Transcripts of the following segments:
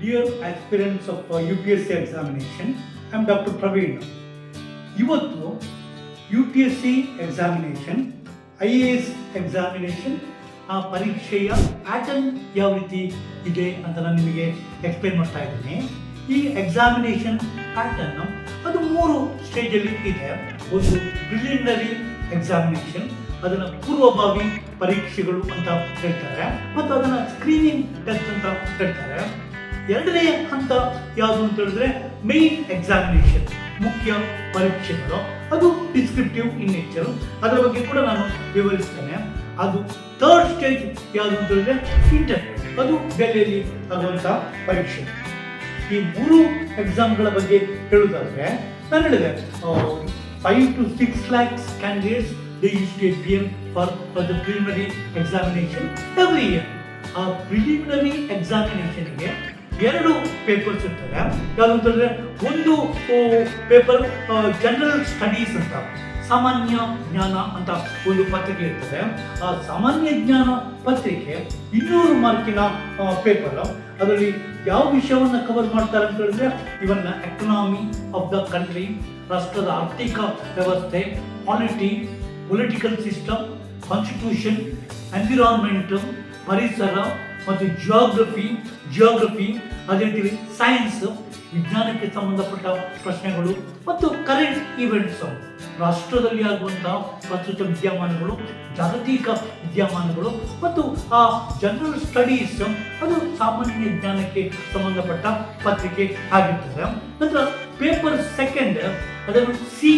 Dear U P S C examination I am doctor Praveen ಇವತ್ತು U P S C examination I A S examination ಆ ಪರೀಕ್ಷೆಯ pattern ಯಾವ ರೀತಿ ಇದೆ ಅಂತ ನಾನು ನಿಮಗೆ ಎಕ್ಸ್ಪ್ಲೇನ್ ಮಾಡ್ತಾ ಇದ್ದೀನಿ. ಈ ಎಕ್ಸಾಮಿನೇಷನ್ ಪ್ಯಾಟರ್ನ್ ಅದು ಮೂರು ಸ್ಟೇಜಲ್ಲಿ ಇದೆ. ಒಂದು ಪ್ರಿಲಿಮಿನರಿ ಎಕ್ಸಾಮಿನೇಷನ್ ಅದನ್ನು ಪೂರ್ವಭಾವಿ ಪರೀಕ್ಷೆಗಳು ಅಂತ ಹೇಳ್ತಾರೆ, ಮತ್ತು ಅದನ್ನು ಸ್ಕ್ರೀನಿಂಗ್ ಟೆಸ್ಟ್ ಅಂತ ಹೇಳ್ತಾರೆ. ಎರಡನೇ ಹಂತ ಯಾವುದು ಅಂತ ಹೇಳಿದ್ರೆ ಮೇನ್ ಎಕ್ಸಾಮಿನೇಷನ್ ಮುಖ್ಯ ಪರೀಕ್ಷೆಗಳು. ಅದು ಡಿಸ್ಕ್ರಿಪ್ಟಿವ್ ಇನ್ ನೇಚರ್ ಅದರ ಬಗ್ಗೆ ಕೂಡ ನಾನು ವಿವರಿಸ್ತೇನೆ. ಅದು ಥರ್ಡ್ ಸ್ಟೇಜ್ ಯಾವುದು ಅಂತ ಹೇಳಿದ್ರೆ ಇಂಟರ್ವ್ಯೂ ಅದು ಡೆಲ್ಲಿಯಲ್ಲಿ ಆಗುವಂತಹ ಪರೀಕ್ಷೆ. ಈ ಮೂರು ಎಕ್ಸಾಮ್ಗಳ ಬಗ್ಗೆ ಹೇಳುವುದಾದ್ರೆ, ನಾನು ಹೇಳಿದೆ five to six lakhs candidates they use to um for for the preliminary examination every year ಆ ಪ್ರಿಲಿಮಿನರಿ ಎಕ್ಸಾಮಿನೇಷನ್ಗೆ ಎರಡು ಪೇಪರ್ಸ್ ಇರ್ತವೆ. ಯಾವುದು ಅಂತಂದ್ರೆ ಒಂದು ಪೇಪರ್ ಜನರಲ್ ಸ್ಟಡೀಸ್ ಅಂತ, ಸಾಮಾನ್ಯ ಜ್ಞಾನ ಅಂತ ಒಂದು ಪತ್ರಿಕೆ ಇರ್ತದೆ. ಆ ಸಾಮಾನ್ಯ ಜ್ಞಾನ ಪತ್ರಿಕೆ ಇನ್ನೂರು ಮಾರ್ಕಿನ ಪೇಪರ್ ಅದರಲ್ಲಿ ಯಾವ ವಿಷಯವನ್ನು ಕವರ್ ಮಾಡ್ತಾರೆ ಅಂತ ಹೇಳಿದ್ರೆ, ಇವನ್ನ ಎಕನಾಮಿ ಆಫ್ ದ ಕಂಟ್ರಿ ರಾಷ್ಟ್ರದ ಆರ್ಥಿಕ ವ್ಯವಸ್ಥೆ polity political system constitution environment ಪರಿಸರ ಮತ್ತು ಜಿಯೋಗ್ರಫಿ ಜಿಯೋಗ್ರಫಿ ಅದೇ ರೀತಿ ಸೈನ್ಸ್ ವಿಜ್ಞಾನಕ್ಕೆ ಸಂಬಂಧಪಟ್ಟ ಪ್ರಶ್ನೆಗಳು ಮತ್ತು ಕರೆಂಟ್ ಇವೆಂಟ್ಸ್ ರಾಷ್ಟ್ರದಲ್ಲಿ ಆಗುವಂತಹ ಪ್ರಸ್ತುತ ವಿದ್ಯಮಾನಗಳು, ಜಾಗತಿಕ ವಿದ್ಯಮಾನಗಳು ಮತ್ತು, ಆ ಜನರಲ್ ಸ್ಟಡೀಸ್ ಅದು ಸಾಮಾನ್ಯ ಜ್ಞಾನಕ್ಕೆ ಸಂಬಂಧಪಟ್ಟ ಪತ್ರಿಕೆ ಆಗಿರ್ತದೆ. ನಂತರ ಪೇಪರ್ ಸೆಕೆಂಡ್ ಅದನ್ನು ಸಿ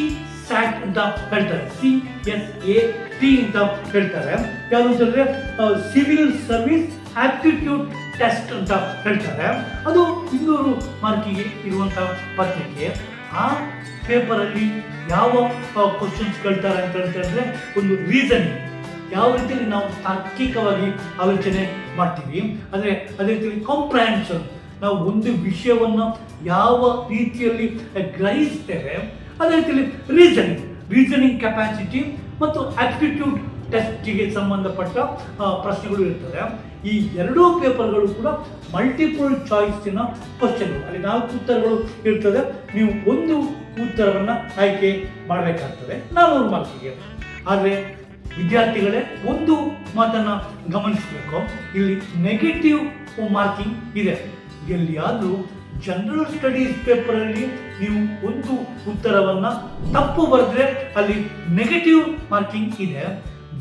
ಸ್ಯಾಟ್ ಅಂತ ಹೇಳ್ತಾರೆ. ಸಿ ಎಸ್ ಎ ಟಿ ಅಂತ ಹೇಳ್ತಾರೆ. ಯಾವುದು ಅಂತಂದ್ರೆ ಸಿವಿಲ್ ಸರ್ವಿಸ್ ಆಪ್ಟಿಟ್ಯೂಡ್ ಟೆಸ್ಟ್ ಅಂತ ಹೇಳ್ತಾರೆ. ಅದು ಇನ್ನೂರು ಮಾರ್ಕಿಗೆ ಇರುವಂತಹ ಪತ್ರಿಕೆ. ಆ ಪೇಪರಲ್ಲಿ ಯಾವ ಕ್ವಶನ್ಸ್ ಕೇಳ್ತಾರೆ ಅಂತ ಹೇಳಿದ್ರೆ ಒಂದು ರೀಸನಿಂಗ್ ಯಾವ ರೀತಿಯಲ್ಲಿ ನಾವು ತಾರ್ಕಿಕವಾಗಿ ಆಲೋಚನೆ ಮಾಡ್ತೀವಿ. ಅಂದರೆ, ಅದೇ ರೀತಿಯಲ್ಲಿ ಕಾಂಪ್ರಹೆನ್ಷನ್ ನಾವು ಒಂದು ವಿಷಯವನ್ನು ಯಾವ ರೀತಿಯಲ್ಲಿ ಗ್ರಹಿಸ್ತೇವೆ, ಅದೇ ರೀತಿಯಲ್ಲಿ ರೀಸನಿಂಗ್ ರೀಸನಿಂಗ್ ಕೆಪಾಸಿಟಿ ಮತ್ತು ಆಪ್ಟಿಟ್ಯೂಡ್ ಟೆಸ್ಟಿಗೆ ಸಂಬಂಧಪಟ್ಟ ಪ್ರಶ್ನೆಗಳು ಇರ್ತದೆ ಈ ಎರಡೂ ಪೇಪರ್ಗಳು ಕೂಡ ಮಲ್ಟಿಪಲ್ ಚಾಯ್ಸಿನ ಕ್ವಶನ್ಗಳು ಅಲ್ಲಿ ನಾಲ್ಕು ಉತ್ತರಗಳು ಇರ್ತದೆ. ನೀವು ಒಂದು ಉತ್ತರವನ್ನು ಆಯ್ಕೆ ಮಾಡಬೇಕಾಗ್ತದೆ. ನಾನ್ನೂರು ಮಾರ್ಕಿಗೆ. ಆದರೆ ವಿದ್ಯಾರ್ಥಿಗಳೇ ಒಂದು ಮಾತನ್ನು ಗಮನಿಸಬೇಕು. ಇಲ್ಲಿ ನೆಗೆಟಿವ್ ಮಾರ್ಕಿಂಗ್ ಇದೆ. ಎಲ್ಲಿಯಾದರೂ ಜನರಲ್ ಸ್ಟಡೀಸ್ ಪೇಪರಲ್ಲಿ ನೀವು ಒಂದು ಉತ್ತರವನ್ನು ತಪ್ಪು ಬರೆದ್ರೆ ಅಲ್ಲಿ ನೆಗೆಟಿವ್ ಮಾರ್ಕಿಂಗ್ ಇದೆ.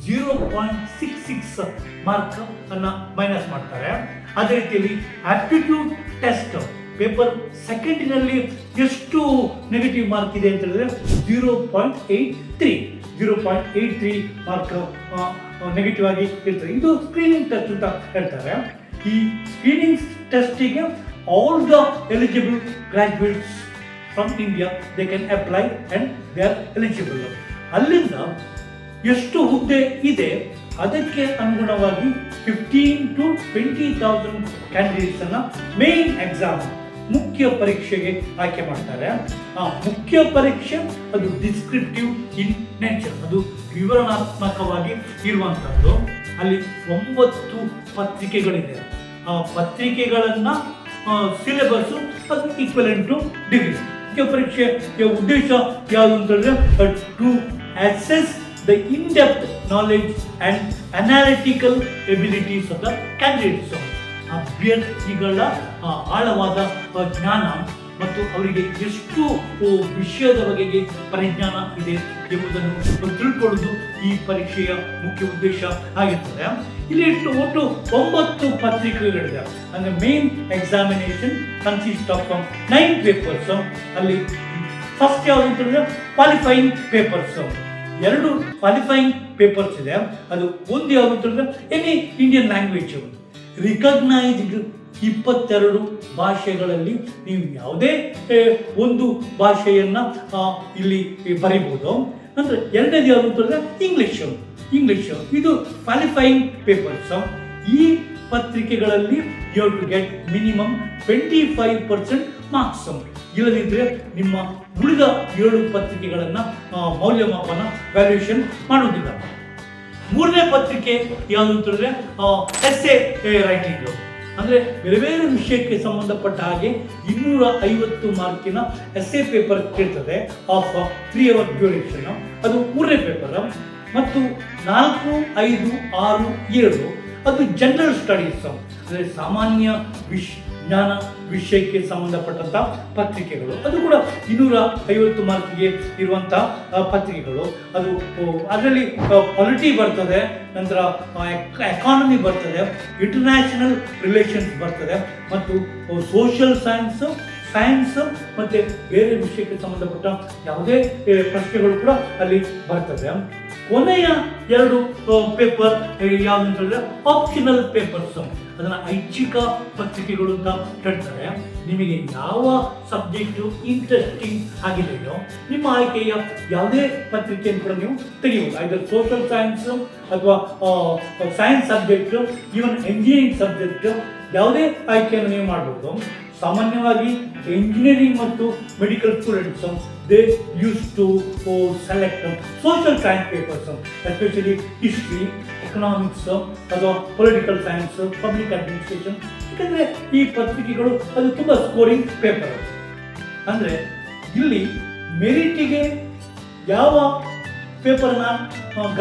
Zero point six six mark ಅನ್ನ ಮೈನಸ್ ಮಾಡ್ತಾರೆ. ಅದೇ ರೀತಿಯಲ್ಲಿ ಆಪ್ಟಿಟ್ಯೂಡ್ ಟೆಸ್ಟ್ ಪೇಪರ್ ಸೆಕೆಂಡಿನಲ್ಲಿ ಎಷ್ಟು ನೆಗೆಟಿವ್ ಮಾರ್ಕ್ ಇದೆ ಅಂತ ಹೇಳಿದ್ರೆ zero point eight three zero point eight three mark negative ಆಗಿ ಇರ್ತದೆ ಇದು ಸ್ಕ್ರೀನಿಂಗ್ ಟೆಸ್ಟ್ ಅಂತ ಹೇಳ್ತಾರೆ. ಈ screening ಟೆಸ್ಟಿಗೆ all the eligible graduates from India they can apply and they are eligible ಅಲ್ಲಿಂದ ಎಷ್ಟು ಹುದ್ದೆ ಇದೆ, ಅದಕ್ಕೆ ಅನುಗುಣವಾಗಿ fifteen to twenty thousand candidates ಅನ್ನ ಮೇನ್ ಎಕ್ಸಾಮ್ ಮುಖ್ಯ ಪರೀಕ್ಷೆಗೆ ಆಯ್ಕೆ ಮಾಡ್ತಾರೆ. ಆ ಮುಖ್ಯ ಪರೀಕ್ಷೆ ಅದು ಡಿಸ್ಕ್ರಿಪ್ಟಿವ್ ಇನ್ ನೇಚರ್ ಅದು ವಿವರಣಾತ್ಮಕವಾಗಿ ಇರುವಂಥದ್ದು ಅಲ್ಲಿ ಒಂಬತ್ತು ಪತ್ರಿಕೆಗಳಿದೆ. ಆ ಪತ್ರಿಕೆಗಳನ್ನ ಸಿಲೆಬಸ್ ಅದು ಈಕ್ವಲೆಂಟ್ ಟು ಡಿಗ್ರಿ ಮುಖ್ಯ ಪರೀಕ್ಷೆಯ ಉದ್ದೇಶ ಯಾವುದು ಅಂತ ಹೇಳಿದ್ರೆ to assess in depth knowledge and analytical abilities of the candidates ಅಭ್ಯರ್ಥಿಗಳ ಆಳವಾದ ಜ್ಞಾನ ಮತ್ತು ಅವರಿಗೆ ಎಷ್ಟು ವಿಷಯದ ಬಗೆಗೆ ಪರಿಜ್ಞಾನ ಇದೆ ಎಂಬುದನ್ನು ತಿಳ್ಕೊಳ್ಳೋದು ಈ ಪರೀಕ್ಷೆಯ ಮುಖ್ಯ ಉದ್ದೇಶ ಆಗಿರ್ತದೆ. ಇಲ್ಲಿ ಇಟ್ಟು ಒಟ್ಟು ಒಂಬತ್ತು ಪತ್ರಿಕೆಗಳಿದೆ. ಅಂದರೆ main examination consist of nine papers ಅಲ್ಲಿ ಫಸ್ಟ್ ಯಾವುದು ಅಂತ ಹೇಳಿದ್ರೆ ಕ್ವಾಲಿಫೈಯಿಂಗ್ ಪೇಪರ್ಸ್ ಎರಡು ಕ್ವಾಲಿಫೈಯಿಂಗ್ ಪೇಪರ್ಸ್ ಇದೆ. ಅದು ಒಂದು ಯಾವುದು ಅಂತಂದ್ರೆ ಎನಿ ಇಂಡಿಯನ್ ಲ್ಯಾಂಗ್ವೇಜ್ ರಿಕಗ್ನೈಸ್ಡ್ ಇಪ್ಪತ್ತೆರಡು ಭಾಷೆಗಳಲ್ಲಿ ನೀವು ಯಾವುದೇ ಒಂದು ಭಾಷೆಯನ್ನ ಇಲ್ಲಿ ಬರೀಬಹುದು ನಂತರ ಎರಡನೇದು ಯಾವುದು ಅಂತಂದರೆ ಇಂಗ್ಲಿಷ್ ಇಂಗ್ಲಿಷ್ ಇದು ಕ್ವಾಲಿಫೈಯಿಂಗ್ ಪೇಪರ್ಸ್ ಈ ಪತ್ರಿಕೆಗಳಲ್ಲಿ you to get minimum twenty five percent marks ಇಲ್ಲದಿದ್ದರೆ ನಿಮ್ಮ ಉಳಿದ ಏಳು ಪತ್ರಿಕೆಗಳನ್ನು ಮೌಲ್ಯಮಾಪನ ವ್ಯಾಲ್ಯೂಯೇಷನ್ ಮಾಡುವುದಿಲ್ಲ ಮೂರನೇ ಪತ್ರಿಕೆ ಯಾವುದು ಅಂತ ಹೇಳಿದ್ರೆ ಎಸ್ ಎ ರೈಟಿಂಗ್ ಅಂದರೆ ಬೇರೆ ಬೇರೆ ವಿಷಯಕ್ಕೆ ಸಂಬಂಧಪಟ್ಟ ಹಾಗೆ ಇನ್ನೂರ ಐವತ್ತು ಮಾರ್ಕಿನ ಎಸ್ ಎ ಪೇಪರ್ ಕೇಳ್ತದೆ ಆಫ್ ತ್ರೀ ಅವರ್ ಡ್ಯೂರೇಷನ್ ಅದು ಮೂರನೇ ಪೇಪರ್ ಮತ್ತು ನಾಲ್ಕು, ಐದು, ಆರು, ಏಳು, ಅದು ಜನರಲ್ ಸ್ಟಡೀಸ್ ಅಂದರೆ ಸಾಮಾನ್ಯ ವಿಶ್ ಜ್ಞಾನ ವಿಷಯಕ್ಕೆ ಸಂಬಂಧಪಟ್ಟಂಥ ಪತ್ರಿಕೆಗಳು. ಅದು ಕೂಡ ಇನ್ನೂರ ಐವತ್ತು ಮಾರ್ಕಿಗೆ ಇರುವಂಥ ಪತ್ರಿಕೆಗಳು. ಅದು ಅದರಲ್ಲಿ ಪಾಲಿಟಿ ಬರ್ತದೆ, ನಂತರ ಎಕಾನಮಿ ಬರ್ತದೆ, ಇಂಟರ್ನ್ಯಾಷನಲ್ ರಿಲೇಷನ್ಸ್ ಬರ್ತದೆ, ಮತ್ತು ಸೋಷಿಯಲ್ ಸೈನ್ಸ್ ಸೈನ್ಸ್, ಮತ್ತು ಬೇರೆ ವಿಷಯಕ್ಕೆ ಸಂಬಂಧಪಟ್ಟ ಯಾವುದೇ ಪ್ರಶ್ನೆಗಳು ಕೂಡ ಅಲ್ಲಿ ಬರ್ತದೆ. ಕೊನೆಯ ಎರಡು ಪೇಪರ್ ಯಾವುದಂತ ಅಂತ ಹೇಳಿದ್ರೆ, ಆಪ್ಷನಲ್ ಪೇಪರ್ಸ್. ಅದನ್ನು ಐಚ್ಛಿಕ ಪತ್ರಿಕೆಗಳು ಅಂತ ಹೇಳ್ತಾರೆ ನಿಮಗೆ ಯಾವ ಸಬ್ಜೆಕ್ಟು ಇಂಟ್ರೆಸ್ಟಿಂಗ್ ಆಗಿದೆಯೋ ನಿಮ್ಮ ಆಯ್ಕೆಯ ಯಾವುದೇ ಪತ್ರಿಕೆಯನ್ನು ಕೂಡ ನೀವು ತೆಗಿಬೋದು ಐದರ್ ಸೋಷಿಯಲ್ ಸೈನ್ಸು ಅಥವಾ science subject even engineering subject ಯಾವುದೇ ಆಯ್ಕೆಯನ್ನು ನೀವು ಮಾಡ್ಬೋದು. ಸಾಮಾನ್ಯವಾಗಿ ಇಂಜಿನಿಯರಿಂಗ್ ಮತ್ತು medical students they use to select social science papers especially history, economics ಅಥವಾ ಪೊಲಿಟಿಕಲ್ ಸೈನ್ಸ್ ಪಬ್ಲಿಕ್ ಅಡ್ಮಿನಿಸ್ಟ್ರೇಷನ್ ಯಾಕಂದರೆ ಈ ಪತ್ರಿಕೆಗಳು ಅದು ತುಂಬ ಸ್ಕೋರಿಂಗ್ ಪೇಪರ್ ಅಂದರೆ ಇಲ್ಲಿ ಮೆರಿಟಿಗೆ ಯಾವ ಪೇಪರ್ನ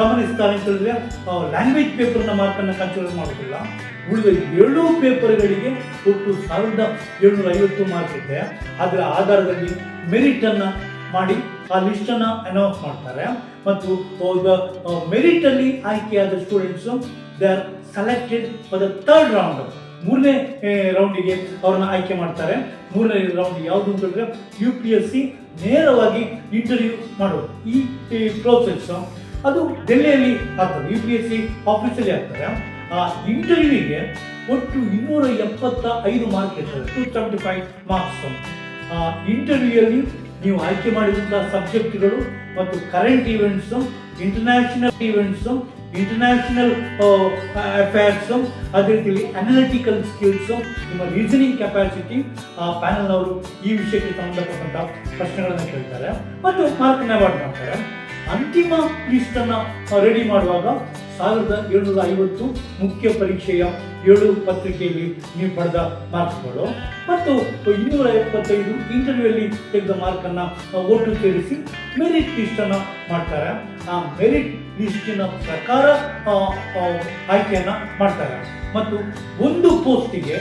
ಗಮನಿಸ್ತಾರೆ ಅಂತ ಹೇಳಿದ್ರೆ ಲ್ಯಾಂಗ್ವೇಜ್ ಪೇಪರ್ನ ಮಾರ್ಕನ್ನು ಕನ್ಸಿಡರ್ ಮಾಡೋದಿಲ್ಲ. ಉಳಿದ ಎರಡೂ ಪೇಪರ್ಗಳಿಗೆ ಒಟ್ಟು ಸಾವಿರದ ಏಳ್ನೂರ ಐವತ್ತು ಮಾರ್ಕ್ ಇದೆ. ಅದರ ಆಧಾರದಲ್ಲಿ ಮೆರಿಟನ್ನು ಮಾಡಿ ಆ ಲಿಸ್ಟನ್ನು ಅನೌನ್ಸ್ ಮಾಡ್ತಾರೆ. ಮತ್ತು ಮೆರಿಟಲ್ಲಿ ಆಯ್ಕೆಯಾದ students they are selected for the third round ಮೂರನೇ ರೌಂಡಿಗೆ ಅವ್ರನ್ನ ಆಯ್ಕೆ ಮಾಡ್ತಾರೆ. ಮೂರನೇ ರೌಂಡ್ ಯಾವುದು ಅಂತ ಹೇಳಿದ್ರೆ ಯು ಪಿ ಎಸ್ ಸಿ ನೇರವಾಗಿ ಇಂಟರ್ವ್ಯೂ ಮಾಡೋದು ಈ ಪ್ರೋಸೆಸ್ ಅದು ಡೆಲ್ಲಿಯಲ್ಲಿ ಆಗ್ತದೆ. ಯು ಪಿ ಎಸ್ ಸಿ ಆಫೀಸಲ್ಲಿ ಆಗ್ತಾರೆ ಆ ಇಂಟರ್ವ್ಯೂಗೆ ಒಟ್ಟು ಇನ್ನೂರ ಎಪ್ಪತ್ತ ಐದು ಮಾರ್ಕ್ ಇರ್ತದೆ. ಟು ಸೆವೆಂಟಿ ಫೈವ್ ಮಾರ್ಕ್ಸ್ ಆ ಇಂಟರ್ವ್ಯೂಯಲ್ಲಿ ನೀವು ಆಯ್ಕೆ ಮಾಡಿದಂಥ ಸಬ್ಜೆಕ್ಟ್ಗಳು ಮತ್ತು current events international events international affairs ಅದೇ ರೀತಿಯಲ್ಲಿ ಅನಾಲಿಟಿಕಲ್ ಸ್ಕಿಲ್ಸು ನಿಮ್ಮ ರೀಸನಿಂಗ್ ಕೆಪಾಸಿಟಿ ಆ ಪ್ಯಾನಲ್ನವರು ಈ ವಿಷಯಕ್ಕೆ ಸಂಬಂಧಪಟ್ಟಂಥ ಪ್ರಶ್ನೆಗಳನ್ನು ಕೇಳ್ತಾರೆ. ಮತ್ತು ಮಾರ್ಕ್ನ ಅವಾರ್ಡ್ ಮಾಡ್ತಾರೆ. ಅಂತಿಮ ಲಿಸ್ಟನ್ನು ರೆಡಿ ಮಾಡುವಾಗ ಸಾವಿರದ ಏಳ್ನೂರ ಐವತ್ತು ಮುಖ್ಯ ಪರೀಕ್ಷೆಯ ಏಳು ಪತ್ರಿಕೆಯಲ್ಲಿ ನೀವು ಪಡೆದ ಮಾರ್ಕ್ಸ್ಗಳು. ಮತ್ತು ಇನ್ನೂರ ಎಪ್ಪತ್ತೈದು ಇಂಟರ್ವ್ಯೂಯಲ್ಲಿ ತೆಗೆದ ಮಾರ್ಕನ್ನು ಒಟ್ಟು ಸೇರಿಸಿ ಮೆರಿಟ್ ಲಿಸ್ಟನ್ನು ಮಾಡ್ತಾರೆ. ಆ ಮೆರಿಟ್ ಲಿಸ್ಟಿನ ಪ್ರಕಾರ ಆಯ್ಕೆಯನ್ನು ಮಾಡ್ತಾರೆ. ಮತ್ತು ಒಂದು ಪೋಸ್ಟಿಗೆ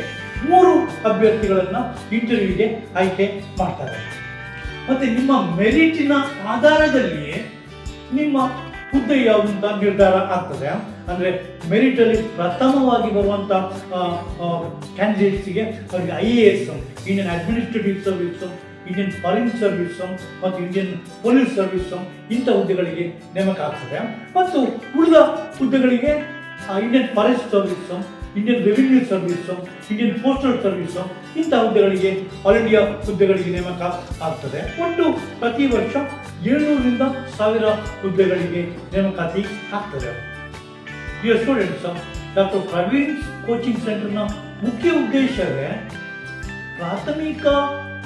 ಮೂರು ಅಭ್ಯರ್ಥಿಗಳನ್ನು ಇಂಟರ್ವ್ಯೂಗೆ ಆಯ್ಕೆ ಮಾಡ್ತಾರೆ. ಮತ್ತು ನಿಮ್ಮ ಮೆರಿಟಿನ ಆಧಾರದಲ್ಲಿಯೇ ನಿಮ್ಮ ಹುದ್ದೆ ಯಾವುದು ಅಂತ ನಿರ್ಧಾರ ಆಗ್ತದೆ ಅಂದರೆ ಮೆರಿಟಲ್ಲಿ ಪ್ರಥಮವಾಗಿ ಬರುವಂಥ ಕ್ಯಾಂಡಿಡೇಟ್ಸಿಗೆ ಅವರಿಗೆ I A S Indian administrative service Indian foreign service ಮತ್ತು ಇಂಡಿಯನ್ ಪೊಲೀಸ್ ಸರ್ವಿಸು ಇಂಥ ಹುದ್ದೆಗಳಿಗೆ ನೇಮಕ ಆಗ್ತದೆ. ಮತ್ತು ಉಳಿದ ಹುದ್ದೆಗಳಿಗೆ Indian forest service Indian revenue service Indian postal service ಇಂಥ ಹುದ್ದೆಗಳಿಗೆ ಆಲ್ ಇಂಡಿಯಾ ಹುದ್ದೆಗಳಿಗೆ ನೇಮಕ ಆಗ್ತದೆ. ಒಟ್ಟು ಪ್ರತಿ ವರ್ಷ ಏಳ್ನೂರರಿಂದ ಸಾವಿರ ಹುದ್ದೆಗಳಿಗೆ ನೇಮಕಾತಿ ಆಗ್ತದೆ. ಈ ಸ್ಟೂಡೆಂಟ್ಸ್ ಡಾಕ್ಟರ್ ಪ್ರವೀಣ್ ಕೋಚಿಂಗ್ ಸೆಂಟರ್ನ ಮುಖ್ಯ ಉದ್ದೇಶವೇ ಪ್ರಾಥಮಿಕ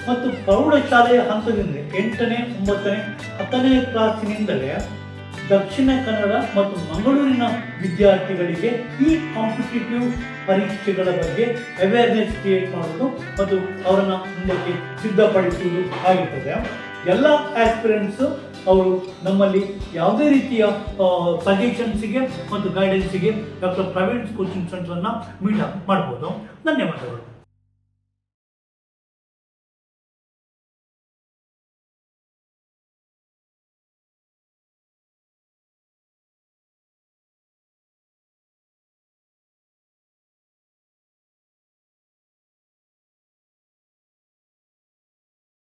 ಮತ್ತು ಪ್ರೌಢಶಾಲೆಯ ಹಂತದಿಂದ ಎಂಟನೇ, ಒಂಬತ್ತನೇ, ಹತ್ತನೇ ಕ್ಲಾಸಿನಿಂದಲೇ ದಕ್ಷಿಣ ಕನ್ನಡ ಮತ್ತು ಮಂಗಳೂರಿನ ವಿದ್ಯಾರ್ಥಿಗಳಿಗೆ ಈ ಕಾಂಪಿಟೇಟಿವ್ ಪರೀಕ್ಷೆಗಳ ಬಗ್ಗೆ ಅವೇರ್ನೆಸ್ ಕ್ರಿಯೇಟ್ ಮಾಡೋದು ಮತ್ತು ಅವರನ್ನು ಮುಂದಕ್ಕೆ ಸಿದ್ಧಪಡಿಸುವುದು ಆಗಿರ್ತದೆ. ಎಲ್ಲ ಆಸ್ಪಿರೆಂಟ್ಸು ಅವರು ನಮ್ಮಲ್ಲಿ ಯಾವುದೇ ರೀತಿಯ ಸಜೆಷನ್ಸಿಗೆ ಮತ್ತು ಗೈಡೆನ್ಸಿಗೆ ಡಾಕ್ಟರ್ ಪ್ರವೀಣ್ ಕೋಚಿಂಗ್ ಸೆಂಟರ್ನ ಮೀಟ್ ಅಪ್ ಮಾಡ್ಬೋದು. ಧನ್ಯವಾದಗಳು.